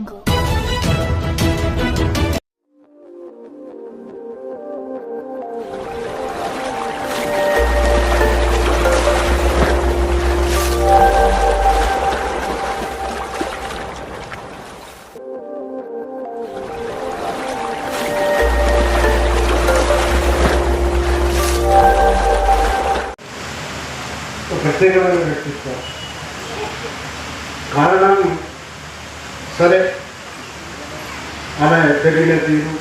jungle. ఒక ప్రత్యేకమైన వ్యక్తిత్వం కారణం సరే. ఆమె పెరిగిన తీరు.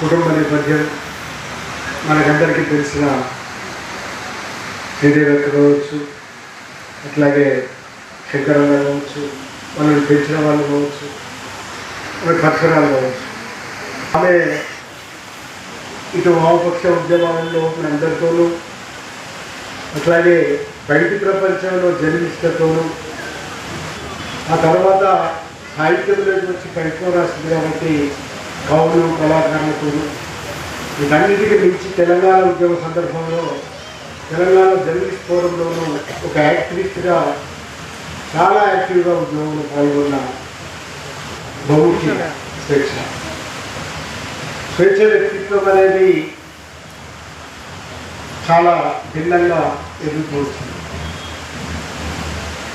కుటుంబ నేపథ్యం మనకందరికీ తెలిసిన శ్రీదేవత కావచ్చు అట్లాగే శంకరన్న కావచ్చు వాళ్ళని పెంచిన వాళ్ళు కావచ్చు ఆమె కావచ్చు. ఆమె ఇటు వామపక్ష ఉద్యమాలలో ఉన్న అందరితోనూ అట్లాగే బయటి ప్రపంచంలో జర్నలిస్టులతోనూ ఆ తర్వాత సాహిత్యంలోకి వచ్చి కవిత్వం రాసింది కాబట్టి కవులు కళాకారులు వీటన్నిటికీ మించి తెలంగాణ ఉద్యమ సందర్భంలో తెలంగాణ జర్నలిస్ట్ ఫోరంలోనూ ఒక యాక్టివిస్ట్గా చాలా యాక్టివ్గా ఉద్యోగంలో పాల్గొన్న బహుముఖి స్వేచ్ఛ. స్వేచ్ఛ వ్యక్తిత్వం అనేది చాలా భిన్నంగా ఎదుర్కొంటుంది.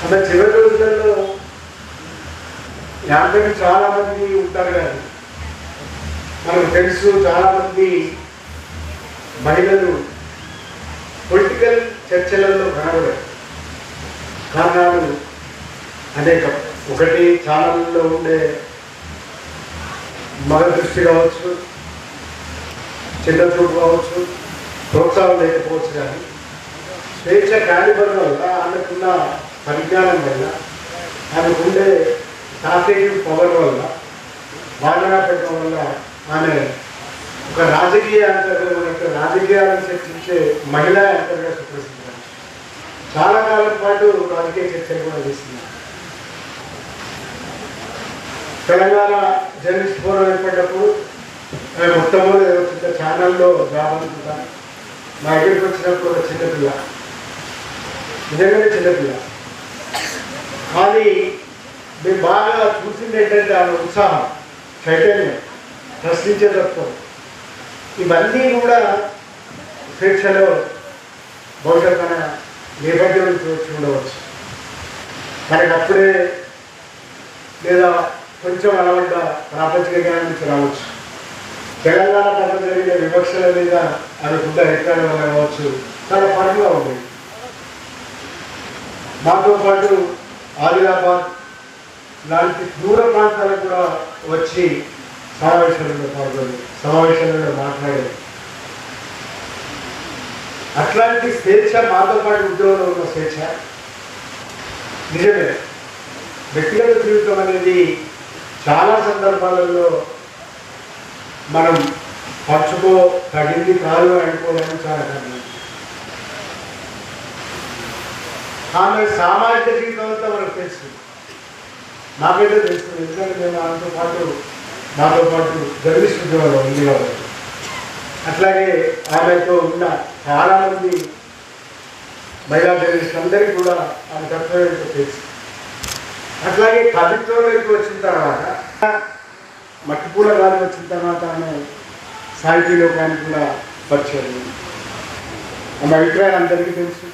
అంటే చివరి రోజుల్లో యాభై చాలా మంది ఉంటారు కానీ మనకు తెలుసు చాలా మంది మహిళలు పొలిటికల్ చర్చలలో కనబడారు కారణాలు అనేకం. ఒకటి ఛానల్లో ఉండే మగ దృష్టి కావచ్చు చిన్న చూపు కావచ్చు ప్రోత్సాహం లేకపోవచ్చు కానీ స్వేచ్ఛ కాలిబర్ వల్ల ఆమెకున్న పరిజ్ఞానం వల్ల ఆమెకుండే స్ట్రాటజిక్ పవర్ వల్ల వాదన పెట్టడం వల్ల ఆమె ఒక రాజకీయ అంతర్గత యొక్క రాజకీయాలను చర్చించే మహిళా యాంకర్గా సుప్రసిద్ధం. చాలా కాలం పాటు రాజకీయ చర్చలు కూడా చేస్తున్నారు. తెలంగాణ జర్నలిస్ట్ ఫోరం ఏర్పడినప్పుడు ఆమె మొట్టమొదటి వచ్చిన ఛానల్లో జాబ్ అనుకుంటాను మా దగ్గరికి వచ్చినప్పుడు ఒక చిన్నపిల్ల. నిజంగానే చిన్నపిల్ల. కానీ మీరు బాగా చూసింది ఏంటంటే ఆమె ఉత్సాహం చైతన్యం ప్రశ్నించే తత్వం ఇవన్నీ కూడా స్వేచ్ఛలో బహుశా తన నేపథ్యం నుంచి వచ్చి ఉండవచ్చు. మనకి అప్పుడే లేదా కొంచెం అలవడ్డ ప్రాపంచిక జ్ఞానం నుంచి రావచ్చు. తెలంగాణ పట్ల జరిగిన వివక్షల మీద అనుకుంటే అభిప్రాయం వల్ల కావచ్చు. చాలా పనుగా ఉంది. మాతో పాటు ఆదిలాబాద్ లాంటి దూర ప్రాంతాలకు కూడా వచ్చి సమావేశాలలో పాల్గొని సమావేశాలలో మాట్లాడారు అట్లాంటి స్వేచ్ఛ మాతో పాటు ఉద్యోగంలో ఉన్న స్వేచ్ఛ? నిజమే. వ్యక్తిగత జీవితం అనేది చాలా సందర్భాలలో మనం పంచుకో తగింది కాదు అనుకోవడం చాలా కారణం ఆమె సామాజిక జీవితం అంతా మనకు తెలుస్తుంది నాకైతే తెలుస్తుంది ఎందుకంటే నేను దాంతో పాటు నాతో పాటు జర్నలిస్ట్ ఉద్యోగంలో ఉంది కాబట్టి. అట్లాగే ఆమెతో ఉన్న చాలామంది మహిళా జర్నలిస్ట్ అందరికీ కూడా ఆమె కర్తవ్యంతో తెలుసు. అట్లాగే కవిత్వంలోకి వచ్చిన తర్వాత మట్టిపూల గాలి వచ్చిన తర్వాత ఆమె సాహితీ లోకానికి కూడా పరిచయం ఆమె అభిప్రాయాలు అందరికీ తెలుసు.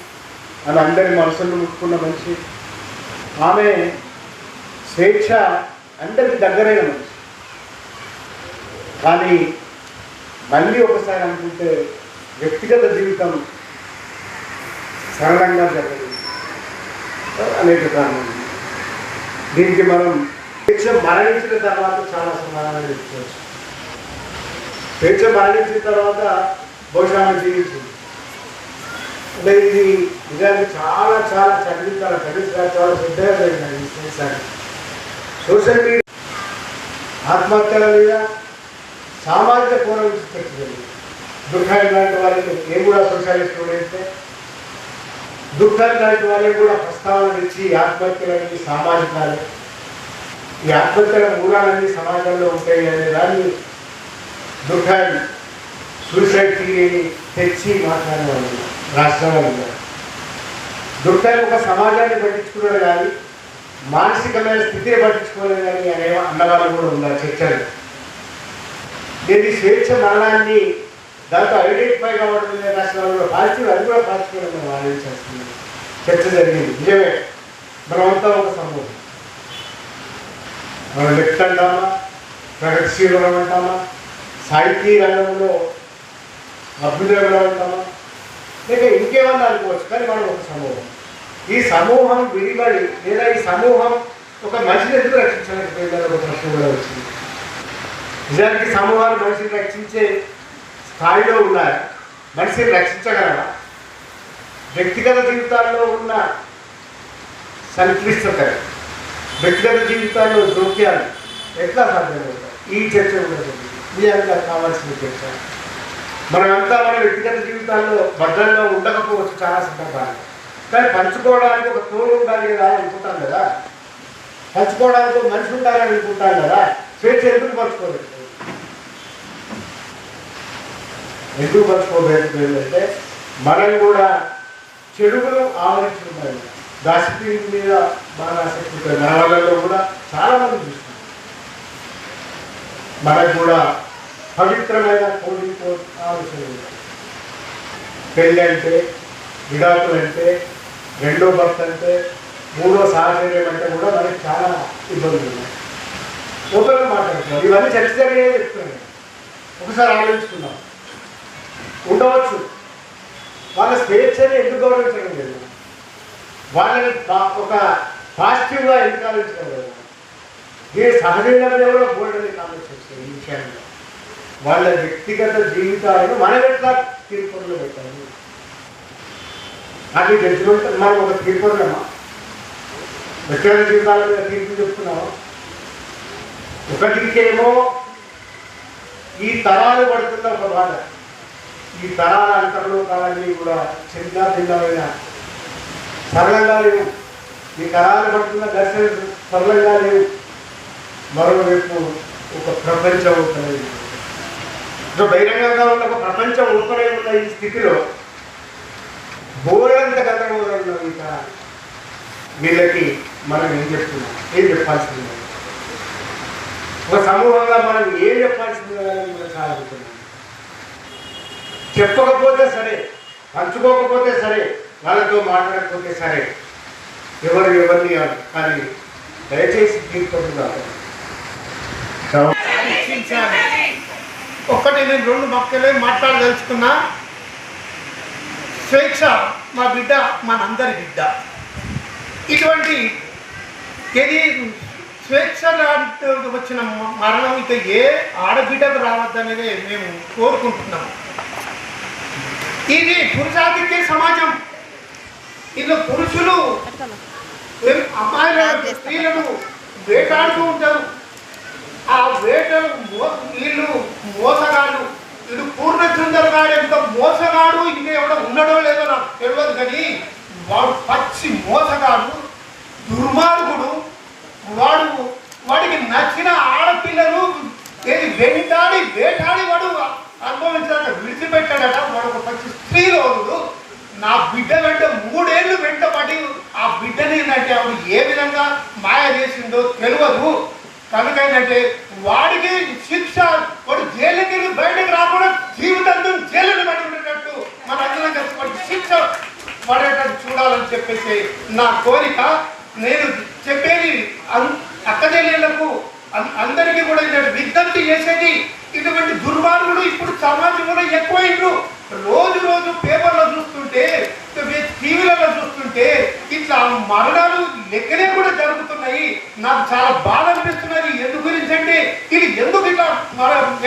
ఆమె అందరి మనసులను ముట్టుకున్న మనిషి. ఆమె స్వేచ్ఛ అందరికి దగ్గరైన మనిషి. కానీ మళ్ళీ ఒకసారి అనుకుంటే వ్యక్తిగత జీవితం సరళంగా జరగదు. అనేక కారణం దీనికి మనం స్వేచ్ఛ మరణించిన తర్వాత చాలా సమాధానాలు చెప్పుకోవచ్చు. స్వేచ్ఛ మరణించిన తర్వాత బహుశా జీవించింది. అంటే ఇది నిజానికి చాలా చాలా చదివిన చాలా చాలా శ్రద్ధగా జరిగినది ఈ స్వేచ్ఛ సోషల్ మీడియా ఆత్మహత్యల మీద సామాజిక కోణం నుంచి చర్చ దుఃఖాన్ని లాంటి వాళ్ళకి నేను కూడా సోషలిస్ట్ స్టూడెంట్సే దుఃఖాన్ని లాంటి వాళ్ళకి కూడా ప్రస్తావన ఇచ్చి ఆత్మహత్యలన్నీ అనేది సామాజికాలే ఈ ఆత్మహత్యల మూలాలన్నీ సమాజంలో ఉంటాయి అనే దాన్ని దుఃఖాన్ని సూసైడ్ థియరీని తెచ్చి మాట్లాడేవాళ్ళు రాష్ట్రాల దుఃఖాన్ని ఒక సమాజాన్ని పట్టించుకున్నాడు కానీ మానసికమైన స్థితిని పట్టించుకోలేదని అనే అన్నవాళ్ళు కూడా ఉన్నారు చర్చలు? దీన్ని స్వేచ్ఛ మరణాన్ని దాంతో ఐడెంటిఫై కావడం లేదు రాసిన వాళ్ళు కూడా పాజిటివ్ అది కూడా పాజిటివ్ మనం ఆలోచించాల్సింది చర్చ జరిగింది. నిజమే. మనమంతా ఒక సమూహం మనం లెఫ్ట్ అంటామా? ప్రగతిశీలం అంటామా? సాహితీ రంగంలో అభ్యుదయంలో ఉంటామా లేక ఇంకేమన్నా అనుకోవచ్చు కానీ మనం ఒక సమూహం ఈ సమూహం విడిబడి లేదా ఈ సమూహం ఒక మనిషిని ఎందుకు రక్షించలేకపోయిందని ఒక ప్రశ్న కూడా వచ్చింది. నిజానికి సమూహాలు మనిషిని రక్షించే స్థాయిలో ఉన్నారు మనిషిని రక్షించగలరా వ్యక్తిగత జీవితాల్లో ఉన్న సంక్లిష్టత వ్యక్తిగత జీవితాల్లో జోక్యాలు ఎట్లా సాధ్యమవుతాయి? ఈ చర్చ కూడా నిజానికి అది కావాల్సిన చర్చ. మనమంతా మన వ్యక్తిగత జీవితాల్లో భద్రంగా ఉండకపోవచ్చు చాలా సందర్భాలు కానీ పంచుకోవడానికి ఒక తోడు ఉండాలి కదా అని అనుకుంటాం కదా. పంచుకోవడానికి ఒక మనిషి ఉండాలని అనుకుంటాం కదా. స్వేచ్ఛ ఎందుకు పంచుకోలేదు? ఎందుకు పంచుకోలేదు అంటే మనం కూడా చెడుగులు ఆవరించుకున్నాయి దాసిపీ మీద బాగా ఆసక్తి ఉంటుంది కూడా చాలా మంది చూస్తున్నాం మనకు కూడా పవిత్రమైన కోడితో ఆలోచన పెళ్ళి అంటే విడాకులు అంటే రెండో భర్త అంటే మూడో సాహచర్యం అంటే కూడా మనకి చాలా ఇబ్బందులు ఉన్నాయి. ఓపెన్గా మాట్లాడుతున్నాం ఇవన్నీ చర్చ జరిగే చెప్తున్నాను ఒకసారి ఆలోచించుకుందాం ఉండవచ్చు. వాళ్ళ స్వేచ్ఛని ఎందుకు గౌరవించడం లేదు? వాళ్ళని ఒక పాజిటివ్గా ఎందుకు ఆలోచించడం లేదు. దీని సహజంగా కూడా బోర్డు కామెంట్స్ ఈ విషయంలో వాళ్ళ వ్యక్తిగత జీవితాలను మనం ఎట్లా తీర్పులో పెట్టాలి? నాకు జడ్జిమెంట్ మనం ఒక తీర్పున్నామా వ్యక్తిగత జీవితాల మీద తీర్పు చెప్తున్నామా ఒకటికేమో ఈ తరాలు పడుతున్న ఒక బాధ. ఈ తరాల అంతర్లోకాలన్నీ కూడా చిన్న భిన్నమైన సరళంగా లేవు. ఈ తరాలు పడుతున్న ఘర్షణ సరళంగా లేవు. మరోవైపు ఒక ప్రపంచం ఉంటుంది బహిరంగంగా ఉన్న ఒక ప్రపంచం ఊపనే ఉన్న ఈ స్థితిలో బోరంత గందరగోళం ఉన్న ఈ తరాలు వీళ్ళకి మనం ఏం చెప్తున్నాం? ఏం చెప్పాల్సింది? ఒక సమూహంగా మనం ఏం చెప్పాల్సింది అని మనం చాలా అనుకున్నాం. చెప్పకపోతే సరే పంచుకోకపోతే సరే వాళ్ళతో మాట్లాడకపోతే సరే ఎవరు ఎవరిని కానీ దయచేసి తీర్చుకుంటున్నారు ఒక్కటి నేను రెండు మొక్కలే మాట్లాడదలుచుకున్నా. స్వేచ్ఛ మా బిడ్డ మనందరి బిడ్డ. ఇటువంటి ఏది స్వేచ్ఛ లాంటి వచ్చిన మరణం ఇక ఏ ఆడబిడ్డకు రావద్దనేది మేము కోరుకుంటున్నాము ఇది పురుషాధిక్య సమాజం. ఇందులో పురుషులు అమ్మాయిల స్త్రీలను వేటాడుతూ ఉంటారు. ఆ వేటలు మో- వీళ్ళు మోసగాడు వీడు పూర్ణచంద్రగాడు ఎంత మోసగాడు ఇంకా ఎవడో ఉన్నాడో లేదో నాకు తెలియదు కానీ వాడు పచ్చి మోసగాడు దుర్మార్గుడు వాడు వాడికి నచ్చిన ఆడపిల్లలు ఏది వెంటాడి వేటాడి వాడు అనుభవించాక విడిచిపెట్టాడట. వాడు ఒక పచ్చి స్త్రీలోనుడు నా బిడ్డ వెంట మూడేళ్ళు వెంటబడి ఆ బిడ్డని అంటే ఆవిడ ఏ విధంగా మాయ చేసిందో తెలియదు కనుక ఏంటంటే వాడికి శిక్ష వాడు జైలుకి బయటకు రాకుండా జీవితాంతం జైలుని పడి ఉండేటట్టు మన అందరం కలిసి శిక్ష పడేటట్టు చూడాలని చెప్పేసి నా కోరిక. నేను చెప్పేది అన్- అన్- అందరికీ కూడా విజ్ఞప్తి చేసేది ఇటువంటి దుర్మార్గుడు ఇప్పుడు సమాజంలో ఎక్కువైండ్రు రోజు రోజు పేపర్లో చూస్తుంటే టీవీలలో చూస్తుంటే ఇట్లా మరణాలు లెక్కనే కూడా జరుగుతున్నాయి. నాకు చాలా బాధ అనిపిస్తున్నది. ఎందు గురించి అంటే ఇది ఎందుకు ఇట్లా మన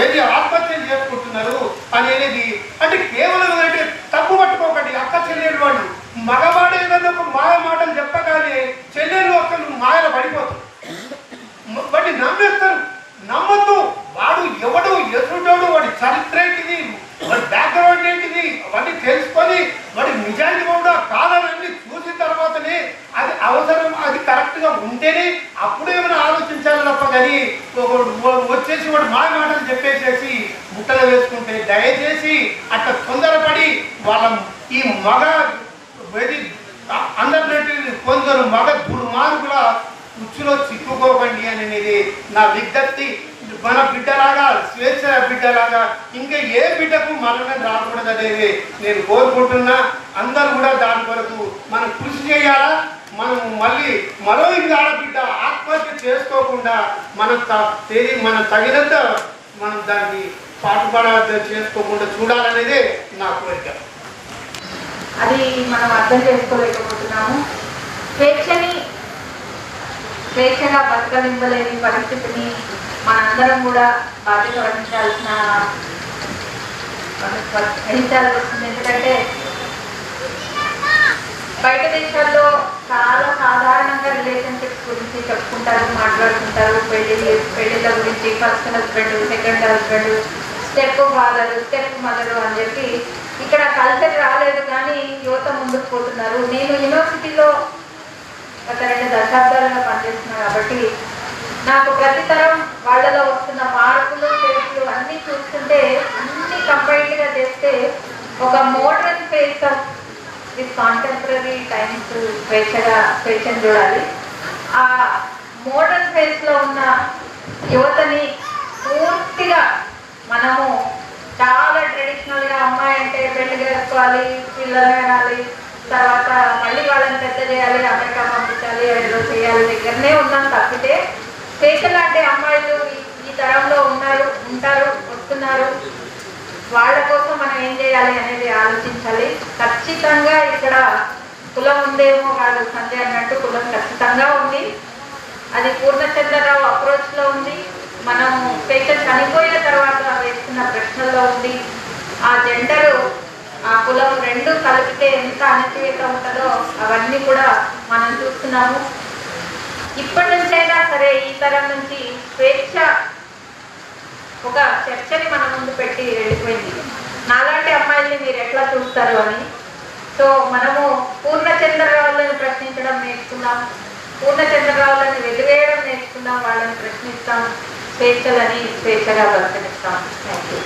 ఏది మా- ఆత్మహత్యలు చేసుకుంటున్నారు అనేది అంటే కేవలం అంటే తప్పు పట్టుకోకండి. అక్క చెల్లెలు వాళ్ళు మగవాడు ఏదైనా ఒక మాయ మాటలు చెప్పగానే చెల్లెలు ఒక్కరు మాయలు పడిపోతారు. వాటిని నమ్మేస్తారు. నమ్మద్దు. వాడు ఎవడు ఎదురుడోడు వాడి చరిత్ర మరి బ్యాక్గ్రౌండ్ ఏంటిది? అవన్నీ తెలుసుకొని మరి నిజానికి కూడా కాదని చూసిన తర్వాతనే అది అవసరం అది కరెక్ట్గా ఉంటేనే అప్పుడు ఏమైనా ఆలోచించాలి తప్ప కానీ వచ్చేసి వాడు మా మాటలు చెప్పేసేసి ముట్టలు వేసుకుంటే దయచేసి అట్లా తొందరపడి వాళ్ళ ఈ మగ వెరీ అందరినట్టు కొందరు మగ దుర్మార్గుల ఉచ్చులో చిక్కుకోకండి అనేది నా విజ్ఞప్తి. మన బిడ్డలాగా స్వేచ్ఛ బిడ్డలాగా ఇంకా ఏ బిడ్డకు మరణం రాకూడదు అనేది నేను కోరుకుంటున్నా. అందరూ కూడా దాని కొరకు మనం కృషి చేయాలా? మనం మళ్ళీ మరో ఇంటి ఆడబిడ్డ ఆత్మహత్య చేసుకోకుండా మనం త- తేదీ మనం తగినంత మనం దాన్ని పాటుపడ చేసుకోకుండా చూడాలనేదే నా కోరిక. అది మనం అర్థం చేసుకోలేకపోతున్నాము. స్వేచ్ఛని స్వేచ్ఛగా బతకలింపలేని పరిస్థితిని మనందరం కూడా బాధ్యత వహించాల్సిన వహించాల్సి వస్తుంది. ఎందుకంటే బయట దేశాల్లో చాలా సాధారణంగా రిలేషన్షిప్స్ గురించి చెప్పుకుంటారు మాట్లాడుకుంటారు. పెళ్ళి పెళ్ళిళ్ళ గురించి first husband second husband stepfather stepmother అని చెప్పి ఇక్కడ కల్చర్ రాలేదు కానీ యువత ముందుకు పోతున్నారు. నేను యూనివర్సిటీలో గత రెండు దశాబ్దాలుగా పనిచేస్తున్నాను కాబట్టి నాకు ప్రతి తరం వాళ్ళలో వస్తున్న మార్పులు చేతులు అన్నీ చూస్తుంటే అన్ని కంపైల్డ్గా చేస్తే ఒక modern face off with contemporary times స్వేచ్ఛగా స్వేచ్ఛను చూడాలి. ఆ మోడర్న్ ఫేస్లో ఉన్న యువతని పూర్తిగా మనము చాలా ట్రెడిషనల్గా అమ్మాయి అంటే పెళ్ళి చేసుకోవాలి పిల్లలు కనాలి తర్వాత మళ్ళీ వాళ్ళని పెద్ద చేయాలి అమెరికా పంపించాలి ఏదో చేయాలి దగ్గరనే ఉన్నాం తప్పితే స్వేచ్ఛ అంటే అమ్మాయిలు ఈ- తరంలో ఉన్నారు ఉంటారు వస్తున్నారు. వాళ్ళ కోసం మనం ఏం చేయాలి అనేది ఆలోచించాలి. ఖచ్చితంగా ఇక్కడ కులం ఉందేమో కాదు సందే అన్నట్టు కులం ఖచ్చితంగా ఉంది. అది పూర్ణచంద్రరావు అప్రోచ్లో ఉంది. మనం పేషెంట్ చనిపోయిన తర్వాత వేస్తున్న ప్రశ్నల్లో ఉంది. ఆ జెండరు ఆ కులం రెండు కలిపితే ఎంత అణచివేత ఉంటుందో అవన్నీ కూడా మనం చూస్తున్నాము. ఇప్పటి నుంచైనా సరే ఈ తరం నుంచి స్వేచ్ఛ ఒక చర్చని మన ముందు పెట్టి వెళ్ళిపోయింది. నాలాంటి అమ్మాయిల్ని మీరు ఎట్లా చూస్తారు అని. సో మనము పూర్ణచంద్రరావులను ప్రశ్నించడం నేర్చుకున్నాం. పూర్ణచంద్రరావులను వెలివేయడం నేర్చుకున్నాం. వాళ్ళని ప్రశ్నిస్తాం. స్వేచ్ఛలని స్వేచ్ఛగా వర్తనిస్తాం థ్యాంక్ యూ